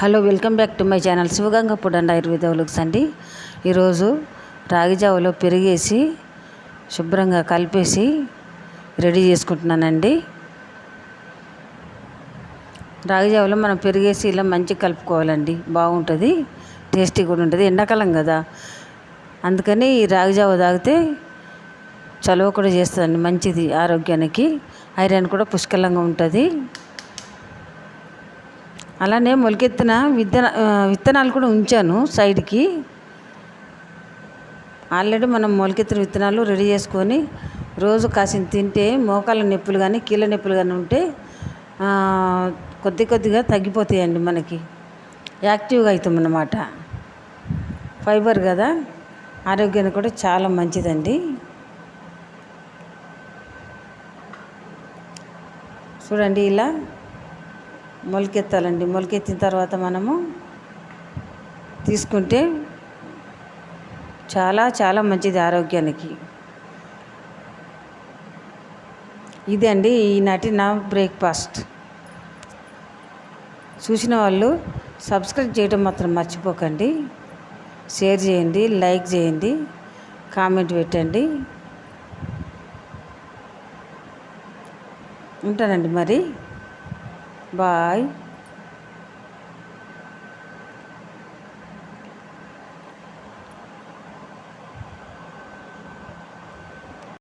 Hello welcome back to my channel Shivaganga food and Ayurveda vlogs అండి. ఈరోజు రాగిజావలో పెరిగేసి శుభ్రంగా కలిపేసి రెడీ చేసుకుంటున్నానండి. రాగిజావలో మనం పెరిగేసి ఇలా మంచిగా కలుపుకోవాలండి. బాగుంటుంది టేస్టీ కూడా ఉంటుంది. ఎండాకాలం కదా. అందుకని ఈ రాగిజావ తాగితే చలువ కూడా చేస్తుందండి మంచిది ఆరోగ్యానికి. ఐరన్ కూడా పుష్కలంగా ఉంటుంది. అలానే మొలకెత్తిన విత్తన విత్తనాలు కూడా ఉంచాను సైడ్కి. ఆల్రెడీ మనం మొలకెత్తిన విత్తనాలు రెడీ చేసుకొని రోజు కాసిన తింటే మోకాళ్ళ నొప్పులు కానీ కీళ్ళ నొప్పులు కానీ ఉంటే కొద్ది కొద్దిగా తగ్గిపోతాయండి మనకి. యాక్టివ్గా అవుతాం అన్నమాట ఫైబర్ కదా ఆరోగ్యానికి కూడా చాలా మంచిదండి. చూడండి ఇలా. మొలకెత్తాలండి. మొలకెత్తిన తర్వాత మనము తీసుకుంటే చాలా చాలా మంచిది ఆరోగ్యానికి. ఇదే అండి ఈనాటి నా బ్రేక్ఫాస్ట్. చూసిన వాళ్ళు సబ్స్క్రైబ్ చేయడం మాత్రం మర్చిపోకండి. షేర్ చేయండి లైక్ చేయండి కామెంట్ పెట్టండి. ఉంటానండి మరి. Bye.